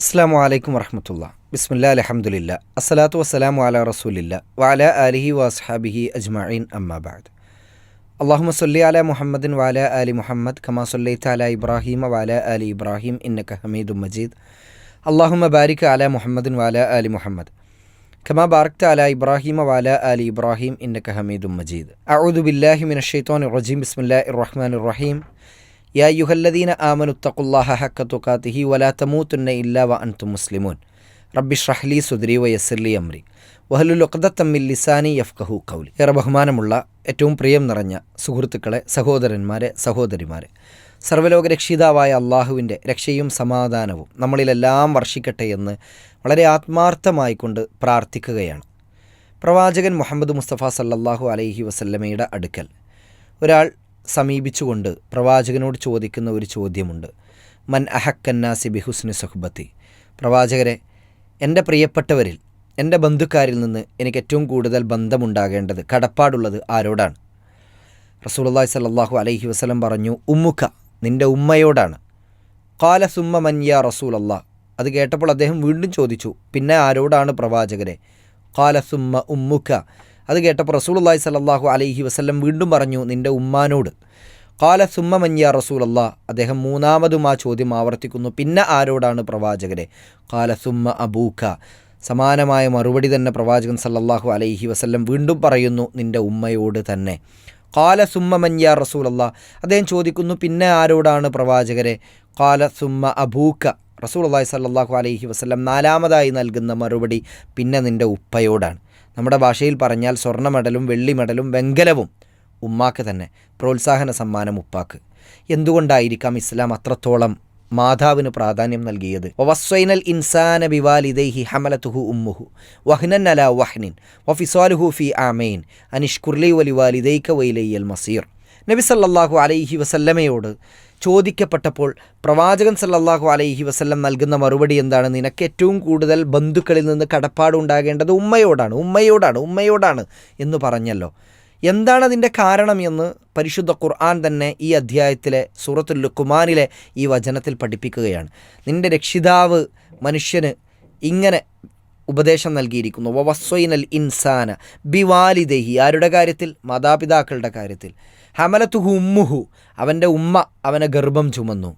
അസ്സാം വലൈക്കും വറഹമത്തുള്ള ബിസ്മില്ലാ അലഹമുല്ല അസ്സലാത്തു വസ്സലാമു അല റസൂലില്ല വഅല അലിഹി വസ്ഹാബിഹി അജ്മഈൻ അമ്മാബാദ് അള്ളാഹുമ സല്ലി അല മുഹമ്മദിൻ വാല അലി മുഹമ്മദ് ഖമാ സല്ലൈത്ത അല ഇബ്രാഹിം വാല അലി ഇബ്രാഹിം ഇന്നക ഹമീദും മജീദ് അള്ളാഹുമ ബാരിക് അല മുഹമ്മദിൻ വാല അലി മുഹമ്മദ് ഖമാ ബാറക്ത അല ഇബ്രാഹിം വാല അലി ഇബ്രാഹിം ഇന്നക ഹമീദും മജീദ് അഊദു ബില്ലാഹി മിനശ്ശൈത്വാനിർ റജീം ബിസ്മില്ലാഹിർ റഹ്മാനിർ റഹീം യാ യുഹല്ലദീന ആമനുത്തഖുല്ലാഹ ഹക്ക തുഖാത്തിഹി വലാ തമൂത്തുന്ന ഇല്ലാ വ മുസ്ലിമൂൻ. റബ്ബി ഷ്രഹ്ലി സുദ്രി വ യസ്സിർലി അമ്രി വഹലുൽ ഉഖ്ദത്തമ്മിൽ ലിസാനി യഫ്കഹു കൗലി ഏറെ ബഹുമാനമുള്ള ഏറ്റവും പ്രിയം നിറഞ്ഞ സുഹൃത്തുക്കളെ സഹോദരന്മാരെ സഹോദരിമാരെ. സർവലോക രക്ഷിതാവായ അള്ളാഹുവിന്റെ രക്ഷയും സമാധാനവും നമ്മളിലെല്ലാം വർഷിക്കട്ടെ എന്ന് വളരെ ആത്മാർത്ഥമായിക്കൊണ്ട് പ്രാർത്ഥിക്കുകയാണ്. പ്രവാചകൻ മുഹമ്മദ് മുസ്തഫ സല്ലാഹു അലൈഹി വസല്ലമയുടെ അടുക്കൽ. ഒരാൾ സമീപിച്ചുകൊണ്ട് പ്രവാചകനോട് ചോദിക്കുന്ന ഒരു ചോദ്യമുണ്ട്. മൻ അഹക്കന്നാസി ബിഹുസ്ന സുഹ്ബത്തി. പ്രവാചകരെ എന്റെ പ്രിയപ്പെട്ടവരിൽ എന്റെ ബന്ധുക്കാരിൽ നിന്ന് എനിക്ക് ഏറ്റവും കൂടുതൽ ബന്ധമുണ്ടാകേണ്ടത് കടപ്പാടുള്ളത് ആരോടാണ്? റസൂലുള്ളാഹി സ്വല്ലല്ലാഹു അലൈഹി വസല്ലം പറഞ്ഞു ഉമ്മുഖ നിന്റെ ഉമ്മയോടാണ്. കാല സുമ്മ മൻയ റസൂലല്ലാ. അത് കേട്ടപ്പോൾ അദ്ദേഹം വീണ്ടും ചോദിച്ചു പിന്നെ ആരോടാണ് പ്രവാചകരെ? കാല സുമ്മ ഉമ്മുക്ക അത് കേട്ടപ്പോൾ റസൂലുള്ളാഹി സ്വല്ലല്ലാഹു അലൈഹി വസ്ലം വീണ്ടും പറഞ്ഞു നിന്റെ ഉമ്മാനോട്. കാല സുമ്മ മഞ്ഞ റസൂലല്ലാ. അദ്ദേഹം മൂന്നാമതും ആ ചോദ്യം ആവർത്തിക്കുന്നു. പിന്നെ ആരോടാണ് പ്രവാചകരെ? കാല സുമ്മ അബൂഖ സമാനമായ മറുപടി തന്നെ പ്രവാചകൻ സല്ലല്ലാഹു അലൈഹി വസല്ലം വീണ്ടും പറയുന്നു നിന്റെ ഉമ്മയോട് തന്നെ. കാല സുമ്മ മഞ്ഞ റസൂലല്ലാ. അദ്ദേഹം ചോദിക്കുന്നു പിന്നെ ആരോടാണ് പ്രവാചകരെ? കാല സുമ്മ അബൂക്ക റസൂൽ അള്ളാഹി സല്ലാഹു അലൈഹി വസല്ലം നാലാമതായി നൽകുന്ന മറുപടി പിന്നെ നിന്റെ ഉപ്പയോടാണ്. നമ്മുടെ ഭാഷയിൽ പറഞ്ഞാൽ സ്വർണ മെഡലും വെള്ളി മെഡലും വെങ്കലവും. ഉമ്മാക്ക് തന്നെ. പ്രോത്സാഹന സമ്മാനം ഉപ്പാക്ക്. എന്തുകൊണ്ടായിരിക്കാം ഇസ്ലാം അത്രത്തോളം മാതാവിന് പ്രാധാന്യം നൽകിയത്? വസ്വൈനൽ ഇൻസാന ബിവാലിദൈഹി ഹമലത്തുഹു ഉമ്മുഹു. വഹ്നൻ അല വഹ്നിൻ. വഫിസ്വാലുഹു ഫി ആമൈൻ. അനിഷ്കുർലി വലി വാലിദൈക വൈലയ്യൽ മസീർ. നബി സല്ലാഹു അലൈഹി വസല്ലമയോട് ചോദിക്കപ്പെട്ടപ്പോൾ പ്രവാചകൻ സല്ലാഹു അലൈഹി വസല്ലം നൽകുന്ന മറുപടി എന്താണ്? നിനക്ക് ഏറ്റവും കൂടുതൽ ബന്ധുക്കളിൽ നിന്ന് കടപ്പാട് ഉണ്ടാകേണ്ടത് ഉമ്മയോടാണ്. ഉമ്മയോടാണ് ഉമ്മയോടാണ് എന്ന് പറഞ്ഞല്ലോ. എന്താണ് അതിന്റെ കാരണം എന്ന് പരിശുദ്ധ ഖുർആൻ തന്നെ ഈ അധ്യായത്തിലെ സൂറത്തുൽ ലുക്കുമാനിലെ ഈ വചനത്തിൽ പഠിപ്പിക്കുകയാണ്. നിന്റെ രക്ഷിതാവ് മനുഷ്യന് ഇങ്ങനെ ഉപദേശം നൽകിയിരിക്കുന്നു. വസ്വൈനൽ ഇൻസാന ബിവാലിദേഹി. ആരുടെ കാര്യത്തിൽ? മാതാപിതാക്കളുടെ കാര്യത്തിൽ. ഹമലത്തുഹു ഉമ്മുഹു അവന്റെ ഉമ്മ അവനെ ഗർഭം ചുമന്നു.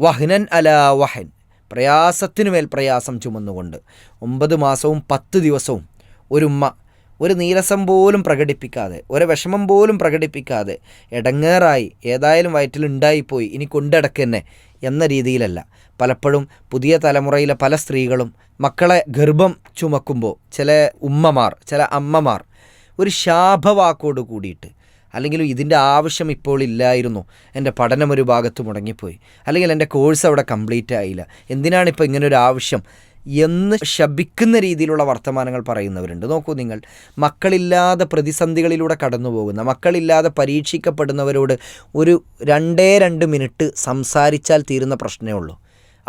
വഹ്നൻ അല വഹൻ. പ്രയാസത്തിനുമേൽ പ്രയാസം ചുമന്നുകൊണ്ട്. ഒമ്പത് മാസവും പത്ത് ദിവസവും ഒരു ഉമ്മ. ഒരു നീരസം പോലും പ്രകടിപ്പിക്കാതെ ഒരു വിഷമം പോലും പ്രകടിപ്പിക്കാതെ ഇടങ്ങേറായി ഏതായാലും വയറ്റിലുണ്ടായിപ്പോയി ഇനി കൊണ്ടടക്കന്നെ എന്ന രീതിയിലല്ല. പലപ്പോഴും പുതിയ തലമുറയിലെ പല സ്ത്രീകളും മക്കളെ ഗർഭം ചുമക്കുമ്പോൾ ചില ഉമ്മമാർ ചില അമ്മമാർ ഒരു ശാപവാക്കോട് കൂടിയിട്ട് അല്ലെങ്കിൽ ഇതിന്റെ ആവശ്യം ഇപ്പോൾ ഇല്ലായിരുന്നു. എന്റെ പഠനം ഒരു ഭാഗത്ത് മുടങ്ങിപ്പോയി. അല്ലെങ്കിൽ എന്റെ കോഴ്സ് അവിടെ കംപ്ലീറ്റ് ആയില്ല. എന്തിനാണിപ്പോൾ ഇങ്ങനെ ഒരു ആവശ്യം? എന്ന് ശപിക്കുന്ന രീതിയിലുള്ള വർത്തമാനങ്ങൾ പറയുന്നവരുണ്ട്. നോക്കൂ നിങ്ങൾ. മക്കളില്ലാതെ പ്രതിസന്ധികളിലൂടെ കടന്നു പോകുന്ന മക്കളില്ലാതെ പരീക്ഷിക്കപ്പെടുന്നവരോട് ഒരു രണ്ടേ രണ്ട് മിനിറ്റ് സംസാരിച്ചാൽ തീരുന്ന പ്രശ്നമേ ഉള്ളൂ.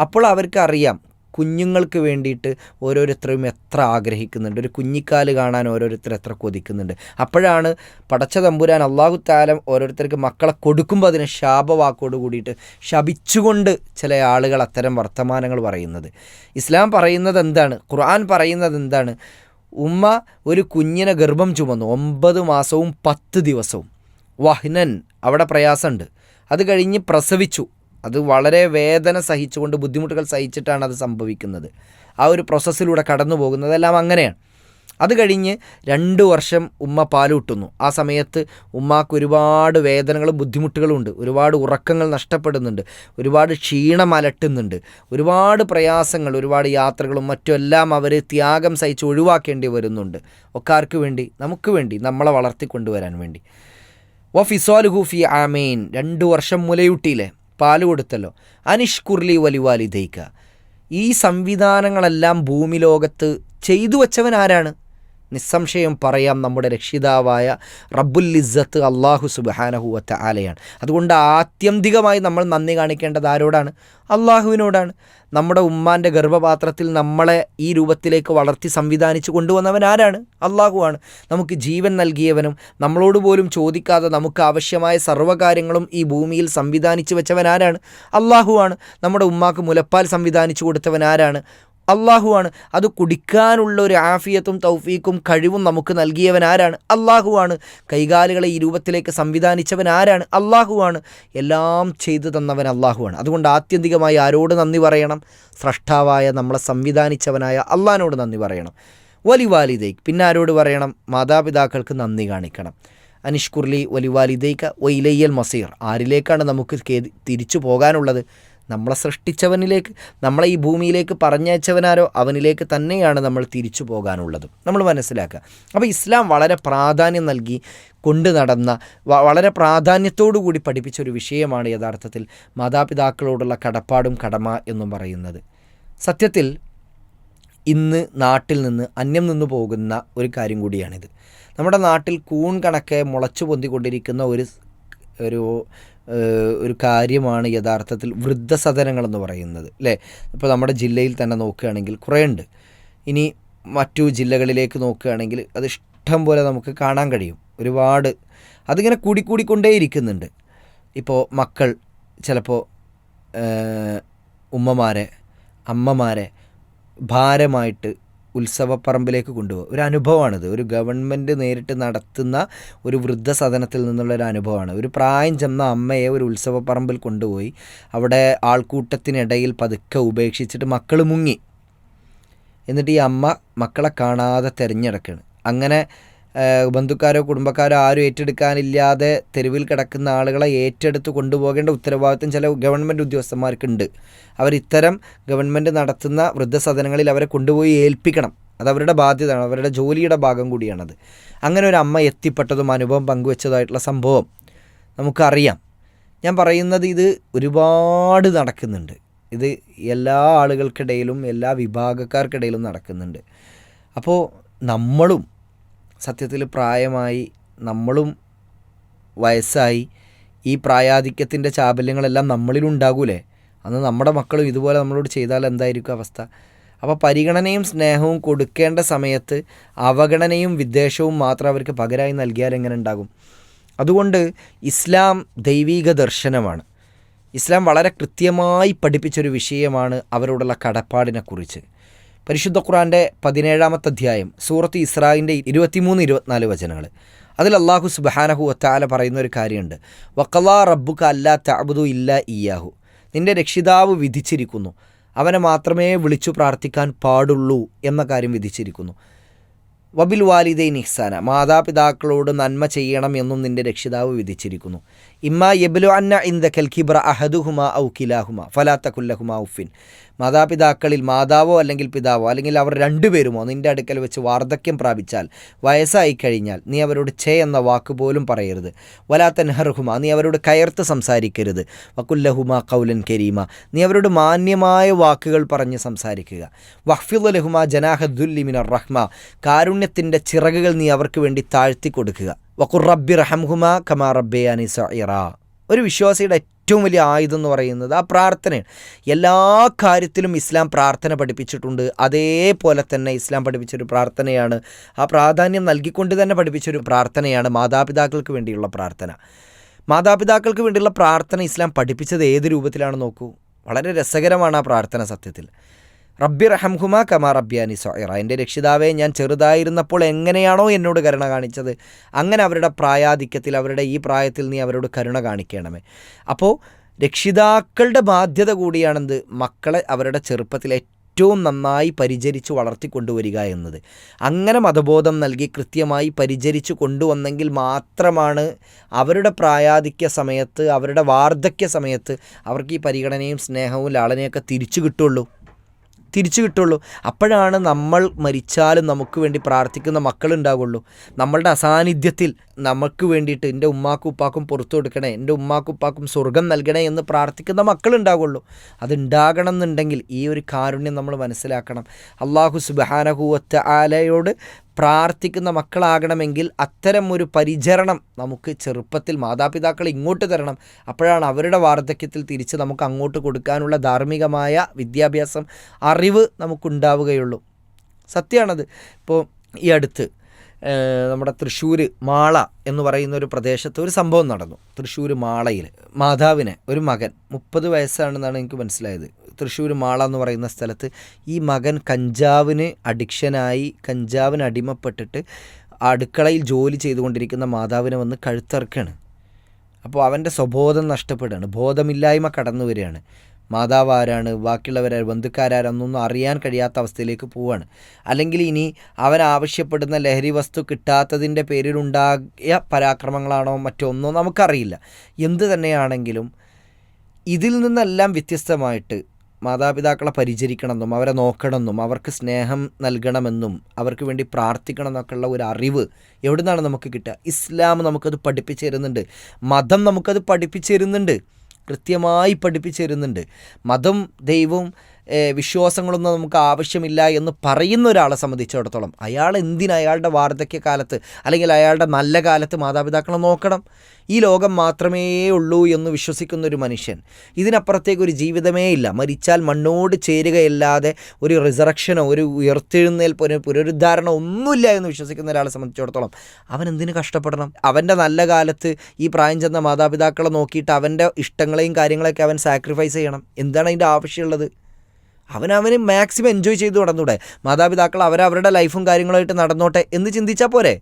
അപ്പോൾ അവർക്ക് അറിയാം കുഞ്ഞുങ്ങൾക്ക് വേണ്ടിയിട്ട് ഓരോരുത്തരും എത്ര ആഗ്രഹിക്കുന്നുണ്ട്. ഒരു കുഞ്ഞിക്കാൽ കാണാൻ ഓരോരുത്തർ എത്ര കൊതിക്കുന്നുണ്ട്. അപ്പോഴാണ് പടച്ച തമ്പുരാൻ അള്ളാഹു താലം ഓരോരുത്തർക്ക് മക്കളെ കൊടുക്കുമ്പോൾ അതിനെ ശാപവാക്കോട് കൂടിയിട്ട് ശപിച്ചുകൊണ്ട് ചില ആളുകൾ അത്തരം വർത്തമാനങ്ങൾ പറയുന്നത്. ഇസ്ലാം പറയുന്നത് എന്താണ്? ഖുർആൻ പറയുന്നത് എന്താണ്? ഉമ്മ ഒരു കുഞ്ഞിനെ ഗർഭം ചുമന്നു. ഒമ്പത് മാസവും പത്ത് ദിവസവും. വഹ്നൻ അവിടെ പ്രയാസമുണ്ട്. അത് കഴിഞ്ഞ് പ്രസവിച്ചു. അത് വളരെ വേദന സഹിച്ചുകൊണ്ട് ബുദ്ധിമുട്ടുകൾ സഹിച്ചിട്ടാണ് അത് സംഭവിക്കുന്നത്. ആ ഒരു പ്രോസസ്സിലൂടെ കടന്നു പോകുന്നതെല്ലാം അങ്ങനെയാണ്. അത് കഴിഞ്ഞ് രണ്ട് വർഷം ഉമ്മ പാലൂട്ടുന്നു ആ സമയത്ത് ഉമ്മാക്ക് ഒരുപാട് വേദനകളും ബുദ്ധിമുട്ടുകളും ഉണ്ട്. ഒരുപാട് ഉറക്കങ്ങൾ നഷ്ടപ്പെടുന്നുണ്ട്. ഒരുപാട് ക്ഷീണം അലട്ടുന്നുണ്ട്. ഒരുപാട് പ്രയാസങ്ങൾ ഒരുപാട് യാത്രകളും മറ്റുമെല്ലാം അവർ ത്യാഗം സഹിച്ച് ഒഴിവാക്കേണ്ടി വരുന്നുണ്ട്. ഒക്കാർക്ക് വേണ്ടി നമുക്ക് വേണ്ടി നമ്മളെ വളർത്തിക്കൊണ്ടുവരാൻ വേണ്ടി. വ ഫിസോൽ ഹൂഫി ആമേൻ. രണ്ട് വർഷം മുലയൂട്ടിയില്ലേ? പാൽ കൊടുത്തല്ലോ. അനിഷ്കുർലി വലിവാലിദൈക്ക ഈ സംവിധാനങ്ങളെല്ലാം ഭൂമി ലോകത്ത് ചെയ്തു വച്ചവൻ ആരാണ് നിസ്സംശയം പറയാം നമ്മുടെ രക്ഷിതാവായ റബ്ബുൽ ഇസ്സത്ത് അള്ളാഹു സുബാനഹുവത്ത ആലയാണ് അതുകൊണ്ട് ആത്യന്തികമായി നമ്മൾ നന്ദി കാണിക്കേണ്ടത് ആരോടാണ്? അള്ളാഹുവിനോടാണ് നമ്മുടെ ഉമ്മാന്റെ ഗർഭപാത്രത്തിൽ നമ്മളെ ഈ രൂപത്തിലേക്ക് വളർത്തി സംവിധാനിച്ച് കൊണ്ടുവന്നവൻ ആരാണ്? അള്ളാഹുവാണ് നമുക്ക് ജീവൻ നൽകിയവനും നമ്മളോട് പോലും ചോദിക്കാതെ നമുക്ക് ആവശ്യമായ സർവകാര്യങ്ങളും ഈ ഭൂമിയിൽ സംവിധാനിച്ച് വെച്ചവൻ ആരാണ്? അള്ളാഹുവാണ് നമ്മുടെ ഉമ്മാക്ക് മുലപ്പാൽ സംവിധാനിച്ചു കൊടുത്തവൻ ആരാണ്? അള്ളാഹുവാണ്. അത് കുടിക്കാനുള്ള ഒരു ആഫിയത്തും തൗഫീക്കും കഴിവും നമുക്ക് നൽകിയവൻ ആരാണ്? അള്ളാഹുവാണ്. കൈകാലുകളെ ഈ രൂപത്തിലേക്ക് സംവിധാനിച്ചവൻ ആരാണ്? അള്ളാഹുവാണ്. എല്ലാം ചെയ്തു തന്നവൻ അള്ളാഹുവാണ്. അതുകൊണ്ട് ആത്യന്തികമായി ആരോട് നന്ദി പറയണം? സ്രഷ്ടാവായ നമ്മളെ സംവിധാനിച്ചവനായ അള്ളാഹിനോട് നന്ദി പറയണം. വലി വലിവാലിദൈക്ക് പിന്നെ ആരോട് പറയണം? മാതാപിതാക്കൾക്ക് നന്ദി കാണിക്കണം. അനിഷ്കുർലി വലി വലിവാലിദൈക്ക ഒയിലയ്യൽ മസീർ. ആരിലേക്കാണ് നമുക്ക് തിരിച്ചു പോകാനുള്ളത്? നമ്മളെ സൃഷ്ടിച്ചവനിലേക്ക് നമ്മളെ ഈ ഭൂമിയിലേക്ക് പറഞ്ഞയച്ചവനാരോ അവനിലേക്ക് തന്നെയാണ് നമ്മൾ തിരിച്ചു പോകാനുള്ളത്. നമ്മൾ മനസ്സിലാക്കുക. അപ്പോൾ ഇസ്ലാം വളരെ പ്രാധാന്യം നൽകി കൊണ്ടു നടന്ന വളരെ കൂടി പഠിപ്പിച്ച ഒരു വിഷയമാണ് യഥാർത്ഥത്തിൽ മാതാപിതാക്കളോടുള്ള കടപ്പാടും കടമ എന്നും പറയുന്നത്. സത്യത്തിൽ ഇന്ന് നാട്ടിൽ നിന്ന് അന്യം നിന്ന് പോകുന്ന ഒരു കാര്യം കൂടിയാണിത്. നമ്മുടെ നാട്ടിൽ കൂൺ കണക്കെ മുളച്ചു പൊന്തിക്കൊണ്ടിരിക്കുന്ന ഒരു ഒരു ഒരു കാര്യമാണ് യഥാർത്ഥത്തിൽ വൃദ്ധസദനങ്ങളെന്ന് പറയുന്നത് അല്ലേ? ഇപ്പോൾ നമ്മുടെ ജില്ലയിൽ തന്നെ നോക്കുകയാണെങ്കിൽ കുറേ ഉണ്ട്. ഇനി മറ്റു ജില്ലകളിലേക്ക് നോക്കുകയാണെങ്കിൽ അത് ഇഷ്ടം പോലെ നമുക്ക് കാണാൻ കഴിയും. ഒരുപാട് അതിങ്ങനെ കൂടിക്കൂടിക്കൊണ്ടേയിരിക്കുന്നുണ്ട് ഇപ്പോൾ മക്കൾ ചിലപ്പോൾ ഉമ്മമാരെ അമ്മമാരെ ഭാരമായിട്ട് ഉത്സവപ്പറമ്പിലേക്ക് കൊണ്ടുപോകും. ഒരു അനുഭവമാണിത്. ഒരു ഗവൺമെന്റ് നേരിട്ട് നടത്തുന്ന ഒരു വൃദ്ധസദനത്തിൽ നിന്നുള്ള ഒരു അനുഭവമാണ്. ഒരു പ്രായം ചെന്ന അമ്മയെ ഒരു ഉത്സവപ്പറമ്പിൽ കൊണ്ടുപോയി അവിടെ ആൾക്കൂട്ടത്തിനിടയിൽ പതുക്കെ ഉപേക്ഷിച്ചിട്ട് മക്കൾ മുങ്ങി. എന്നിട്ട് ഈ അമ്മ മക്കളെ കാണാതെ തിരഞ്ഞെടുക്കുകയാണ്. അങ്ങനെ ബന്ധുക്കാരോ കുടുംബക്കാരോ ആരും ഏറ്റെടുക്കാനില്ലാതെ തെരുവിൽ കിടക്കുന്ന ആളുകളെ ഏറ്റെടുത്ത് കൊണ്ടുപോകേണ്ട ഉത്തരവാദിത്വം ചില ഗവൺമെന്റ് ഉദ്യോഗസ്ഥന്മാർക്കുണ്ട്. അവർ ഇത്തരം ഗവൺമെന്റ് നടത്തുന്ന വൃദ്ധസദനങ്ങളിൽ അവരെ കൊണ്ടുപോയി ഏൽപ്പിക്കണം. അത് അവരുടെ ബാധ്യതയാണ്. അവരുടെ ജോലിയുടെ ഭാഗം കൂടിയാണത്. അങ്ങനെ ഒരു അമ്മ എത്തിപ്പെട്ടതും അനുഭവം പങ്കുവെച്ചതായിട്ടുള്ള സംഭവം നമുക്കറിയാം. ഞാൻ പറയുന്നത് ഇത് ഒരുപാട് നടക്കുന്നുണ്ട്. ഇത് എല്ലാ ആളുകൾക്കിടയിലും എല്ലാ വിഭാഗക്കാർക്കിടയിലും നടക്കുന്നുണ്ട്. അപ്പോൾ നമ്മളും സത്യത്തിൽ പ്രായമായി നമ്മളും വയസ്സായി ഈ പ്രായാധിക്യത്തിന്റെ ചാബല്യങ്ങളെല്ലാം നമ്മളിലുണ്ടാകൂലേ? അന്ന് നമ്മുടെ മക്കളും ഇതുപോലെ നമ്മളോട് ചെയ്താൽ എന്തായിരിക്കും അവസ്ഥ? അപ്പോൾ പരിഗണനയും സ്നേഹവും കൊടുക്കേണ്ട സമയത്ത് അവഗണനയും വിദ്വേഷവും മാത്രം അവർക്ക് പകരമായി നൽകിയാൽ എങ്ങനെ ഉണ്ടാകും? അതുകൊണ്ട് ഇസ്ലാം ദൈവീക ദർശനമാണ്. ഇസ്ലാം വളരെ കൃത്യമായി പഠിപ്പിച്ചൊരു വിഷയമാണ് അവരോടുള്ള കടപ്പാടിനെക്കുറിച്ച്. പരിശുദ്ധ ഖുറാന്റെ പതിനേഴാമത്തെ അധ്യായം സൂറത്ത് ഇസ്രായിന്റെ ഇരുപത്തിമൂന്ന് ഇരുപത്തിനാല് വചനങ്ങൾ. അതിൽ അള്ളാഹു സുബാനഹു ഒറ്റാല പറയുന്ന ഒരു കാര്യമുണ്ട്. വക്കലാ റബ്ബുക അല്ലാ തഅബുദു ഇല്ല ഇയാഹു നിന്റെ രക്ഷിതാവ് വിധിച്ചിരിക്കുന്നു. അവനെ മാത്രമേ വിളിച്ചു പ്രാർത്ഥിക്കാൻ പാടുള്ളൂ എന്ന കാര്യം വിധിച്ചിരിക്കുന്നു. വബിൽ വാലിദൈൻ ഇഹ്സാന മാതാപിതാക്കളോട് നന്മ ചെയ്യണം എന്നും നിന്റെ രക്ഷിതാവ് വിധിച്ചിരിക്കുന്നു. ഇമ്മ യബ്ലു അന്ന ഇന്ദ കൽഖിബ്ര അഹദുഹുമ ഔ കിലാഹുമ ഫലാത്ത കുല്ലഹുമ ഉഫിൻ മാതാപിതാക്കളിൽ മാതാവോ അല്ലെങ്കിൽ പിതാവോ അല്ലെങ്കിൽ അവർ രണ്ടുപേരുമോ നിന്റെ അടുക്കൽ വെച്ച് വാർദ്ധക്യം പ്രാപിച്ചാൽ വയസ്സായി കഴിഞ്ഞാൽ നീ അവരോട് ചേ എന്ന വാക്ക് പോലും പറയരുത്. വലാത്ത നെഹർഹുമ നീ അവരോട് കയർത്ത് സംസാരിക്കരുത്. വക്കുല്ലഹുമ കൗലൻ കരീമ നീ അവരോട് മാന്യമായ വാക്കുകൾ പറഞ്ഞ് സംസാരിക്കുക. വഹ്ഫിദ്ഹുമ ജനാഹദ്ദുല്ലിമിനർ റഹ്മ കാരുണ്യത്തിന്റെ ചിറകുകൾ നീ അവർക്ക് വേണ്ടി താഴ്ത്തി കൊടുക്കുക. വക്കുർ റബ്ബി റഹംഹുമ കമാ റബ്ബെ സഇറ ഒരു വിശ്വാസിയുടെ ഏറ്റവും വലിയ ആയുധം എന്ന് പറയുന്നത് ആ പ്രാർത്ഥനയാണ്. എല്ലാ കാര്യത്തിലും ഇസ്ലാം പ്രാർത്ഥന പഠിപ്പിച്ചിട്ടുണ്ട്. അതേപോലെ തന്നെ ഇസ്ലാം പഠിപ്പിച്ചൊരു പ്രാർത്ഥനയാണ്. ആ പ്രാധാന്യം നൽകിക്കൊണ്ട് തന്നെ പഠിപ്പിച്ചൊരു പ്രാർത്ഥനയാണ് മാതാപിതാക്കൾക്ക് വേണ്ടിയുള്ള പ്രാർത്ഥന. മാതാപിതാക്കൾക്ക് വേണ്ടിയുള്ള പ്രാർത്ഥന ഇസ്ലാം പഠിപ്പിച്ചത് ഏത് രൂപത്തിലാണ് നോക്കൂ. വളരെ രസകരമാണ് ആ പ്രാർത്ഥന സത്യത്തിൽ. റബ്ബി റഹംഹുമ കമാ റബ്ബിയാനി സൊയറ എന്റെ രക്ഷിതാവെ ഞാൻ ചെറുതായിരുന്നപ്പോൾ എങ്ങനെയാണോ എന്നോട് കരുണ കാണിച്ചത്. അങ്ങനെ അവരുടെ പ്രായാധിക്യത്തിൽ അവരുടെ ഈ പ്രായത്തിൽ നീ അവരോട് കരുണ കാണിക്കണമേ. അപ്പോൾ രക്ഷിതാക്കളുടെ ബാധ്യത കൂടിയാണെന്ത്? മക്കളെ അവരുടെ ചെറുപ്പത്തിൽ ഏറ്റവും നന്നായി പരിചരിച്ച് വളർത്തിക്കൊണ്ടുവരിക എന്നത്. അങ്ങനെ മതബോധം നൽകി കൃത്യമായി പരിചരിച്ച് കൊണ്ടുവന്നെങ്കിൽ മാത്രമാണ് അവരുടെ പ്രായാധിക്യ സമയത്ത് അവരുടെ വാർദ്ധക്യ സമയത്ത് അവർക്ക് ഈ പരിഗണനയും സ്നേഹവും ലാളനയൊക്കെ തിരിച്ചു കിട്ടുള്ളൂ. തിരിച്ചു കിട്ടുള്ളൂ. അപ്പോഴാണ് നമ്മൾ മരിച്ചാലും നമുക്ക് വേണ്ടി പ്രാർത്ഥിക്കുന്ന മക്കളുണ്ടാകുള്ളൂ നമ്മളുടെ അസാന്നിധ്യത്തിൽ നമുക്ക് വേണ്ടിയിട്ട് എന്റെ ഉമ്മാക്കും ഉപ്പാക്കും പുറത്തു കൊടുക്കണേ എന്റെ ഉമ്മാക്കും ഉപ്പാക്കും സ്വർഗം നൽകണേ എന്ന് പ്രാർത്ഥിക്കുന്ന മക്കളുണ്ടാകുള്ളൂ അതുണ്ടാകണം എന്നുണ്ടെങ്കിൽ ഈ ഒരു കാരുണ്യം നമ്മൾ മനസ്സിലാക്കണം. അള്ളാഹു സുബാനഹുവത്ത് ആലയോട് പ്രാർത്ഥിക്കുന്ന മക്കളാകണമെങ്കിൽ അത്തരം ഒരു പരിചരണം നമുക്ക് ചെറുപ്പത്തിൽ മാതാപിതാക്കൾ ഇങ്ങോട്ട് തരണം. അപ്പോഴാണ് അവരുടെ വാർദ്ധക്യത്തിൽ തിരിച്ച് നമുക്ക് അങ്ങോട്ട് കൊടുക്കാനുള്ള ധാർമ്മികമായ വിദ്യാഭ്യാസം അറിവ് നമുക്കുണ്ടാവുകയുള്ളൂ. സത്യമാണത് ഇപ്പോൾ ഈ അടുത്ത് നമ്മുടെ തൃശ്ശൂർ മാള എന്ന് പറയുന്ന ഒരു പ്രദേശത്ത് ഒരു സംഭവം നടന്നു. തൃശ്ശൂർ മാളയിൽ മാതാവിനെ ഒരു മകൻ മുപ്പത് വയസ്സാണെന്നാണ് എനിക്ക് മനസ്സിലായത്. തൃശ്ശൂർ മാള എന്ന് പറയുന്ന സ്ഥലത്ത് ഈ മകൻ കഞ്ചാവിന് അഡിക്ഷനായി കഞ്ചാവിന് അടിമപ്പെട്ടിട്ട് അടുക്കളയിൽ ജോലി ചെയ്തുകൊണ്ടിരിക്കുന്ന മാതാവിനെ വന്ന് കഴുത്തറക്കാണ്. അപ്പോൾ അവന്റെ സ്വബോധം നഷ്ടപ്പെടുകയാണ്. ബോധമില്ലായ്മ കടന്നു വരികയാണ്. മാതാവ് ആരാണ് ബാക്കിയുള്ളവരാണ് ബന്ധുക്കാരാരെന്നൊന്നും അറിയാൻ കഴിയാത്ത അവസ്ഥയിലേക്ക് പോവുകയാണ്. അല്ലെങ്കിൽ ഇനി അവൻ ആവശ്യപ്പെടുന്ന ലഹരി വസ്തു കിട്ടാത്തതിന്റെ പേരിലുണ്ടായ പരാക്രമങ്ങളാണോ മറ്റൊന്നോ നമുക്കറിയില്ല. എന്ത് തന്നെയാണെങ്കിലും ഇതിൽ നിന്നെല്ലാം വ്യത്യസ്തമായിട്ട് മാതാപിതാക്കളെ പരിചരിക്കണമെന്നും അവരെ നോക്കണമെന്നും അവർക്ക് സ്നേഹം നൽകണമെന്നും അവർക്ക് വേണ്ടി പ്രാർത്ഥിക്കണം എന്നൊക്കെയുള്ള ഒരു അറിവ് എവിടെ നിന്നാണ് നമുക്ക് കിട്ടുക? ഇസ്ലാം നമുക്കത് പഠിപ്പിച്ചു തരുന്നുണ്ട്. മതം നമുക്കത് പഠിപ്പിച്ചു തരുന്നുണ്ട്. കൃത്യമായി പഠിപ്പിച്ചു തരുന്നുണ്ട്. മതം ദൈവവും വിശ്വാസങ്ങളൊന്നും നമുക്ക് ആവശ്യമില്ല എന്ന് പറയുന്ന ഒരാളെ സംബന്ധിച്ചിടത്തോളം അയാൾ എന്തിന് അയാളുടെ വാർദ്ധക്യകാലത്ത് അല്ലെങ്കിൽ അയാളുടെ നല്ല കാലത്ത് മാതാപിതാക്കളെ നോക്കണം? ഈ ലോകം മാത്രമേ ഉള്ളൂ എന്ന് വിശ്വസിക്കുന്ന ഒരു മനുഷ്യൻ ഇതിനപ്പുറത്തേക്ക് ഒരു ജീവിതമേ ഇല്ല. മരിച്ചാൽ മണ്ണോട് ചേരുകയല്ലാതെ ഒരു റിസറക്ഷനോ ഒരു ഉയർത്തെഴുന്നേൽപ്പോ ഒരു പുനരുദ്ധാരണോ ഒന്നുമില്ല എന്ന് വിശ്വസിക്കുന്ന ഒരാളെ സംബന്ധിച്ചിടത്തോളം അവൻ എന്തിന് കഷ്ടപ്പെടണം? അവന്റെ നല്ല കാലത്ത് ഈ പ്രായം ചെന്ന മാതാപിതാക്കളെ നോക്കിയിട്ട് അവന്റെ ഇഷ്ടങ്ങളെയും കാര്യങ്ങളൊക്കെ അവൻ സാക്രിഫൈസ് ചെയ്യണം. എന്താണ് അതിന്റെ ആവശ്യമുള്ളത്? അവൻ അവന് മാക്സിമം എൻജോയ് ചെയ്തു നടന്നൂടെ. മാതാപിതാക്കൾ അവരവരുടെ ലൈഫും കാര്യങ്ങളുമായിട്ട് നടന്നോട്ടെ എന്ന് ചിന്തിച്ചാൽ പോരെ.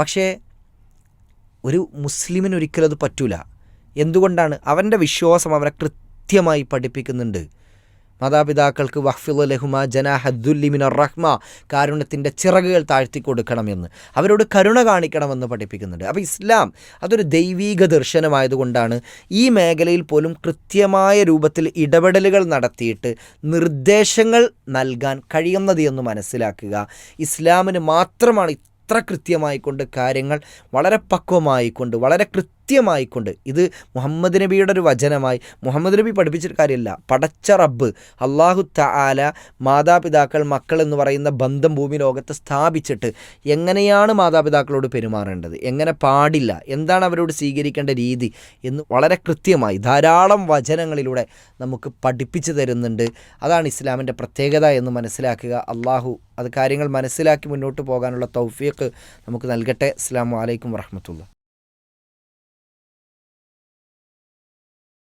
പക്ഷേ ഒരു മുസ്ലിമിന് ഒരിക്കലും അത് പറ്റൂല. എന്തുകൊണ്ടാണ്? അവന്റെ വിശ്വാസം അവനെ കൃത്യമായി പഠിപ്പിക്കുന്നുണ്ട്. മാതാപിതാക്കൾക്ക് വഹ്ഫിദ് ലഹുമ ജനാഹദ്ദുല്ലിമിന റഹ്മ കാരുണ്യത്തിന്റെ ചിറകുകൾ താഴ്ത്തി കൊടുക്കണമെന്ന്. അവരോട് കരുണ കാണിക്കണമെന്ന് പഠിപ്പിക്കുന്നുണ്ട്. അപ്പോൾ ഇസ്ലാം അതൊരു ദൈവീക ദർശനമായതുകൊണ്ടാണ് ഈ മേഖലയിൽ പോലും കൃത്യമായ രൂപത്തിൽ ഇടപെടലുകൾ നടത്തിയിട്ട് നിർദ്ദേശങ്ങൾ നൽകാൻ കഴിയുന്നത് എന്ന് മനസ്സിലാക്കുക. ഇസ്ലാമിന് മാത്രമാണ് ഇത്ര കൃത്യമായിക്കൊണ്ട് കാര്യങ്ങൾ വളരെ പക്വമായിക്കൊണ്ട് വളരെ കൃത്യമായിക്കൊണ്ട്. ഇത് മുഹമ്മദ് നബിയുടെ ഒരു വചനമായി. മുഹമ്മദ് നബി പഠിപ്പിച്ചൊരു കാര്യമല്ല. പടച്ച റബ്ബ് അള്ളാഹു തആല മാതാപിതാക്കൾ മക്കൾ എന്ന് പറയുന്ന ബന്ധം ഭൂമി ലോകത്ത് സ്ഥാപിച്ചിട്ട് എങ്ങനെയാണ് മാതാപിതാക്കളോട് പെരുമാറേണ്ടത്? എങ്ങനെ പാടില്ല? എന്താണ് അവരോട് സ്വീകരിക്കേണ്ട രീതി? എന്ന് വളരെ കൃത്യമായി ധാരാളം വചനങ്ങളിലൂടെ നമുക്ക് പഠിപ്പിച്ചു തരുന്നുണ്ട്. അതാണ് ഇസ്ലാമിന്റെ പ്രത്യേകത എന്ന് മനസ്സിലാക്കുക. അള്ളാഹു അത് കാര്യങ്ങൾ മനസ്സിലാക്കി മുന്നോട്ട് പോകാനുള്ള തൗഫീഖ് നമുക്ക് നൽകട്ടെ. അസ്സാം വലൈക്കും വർഹമത്തുള്ള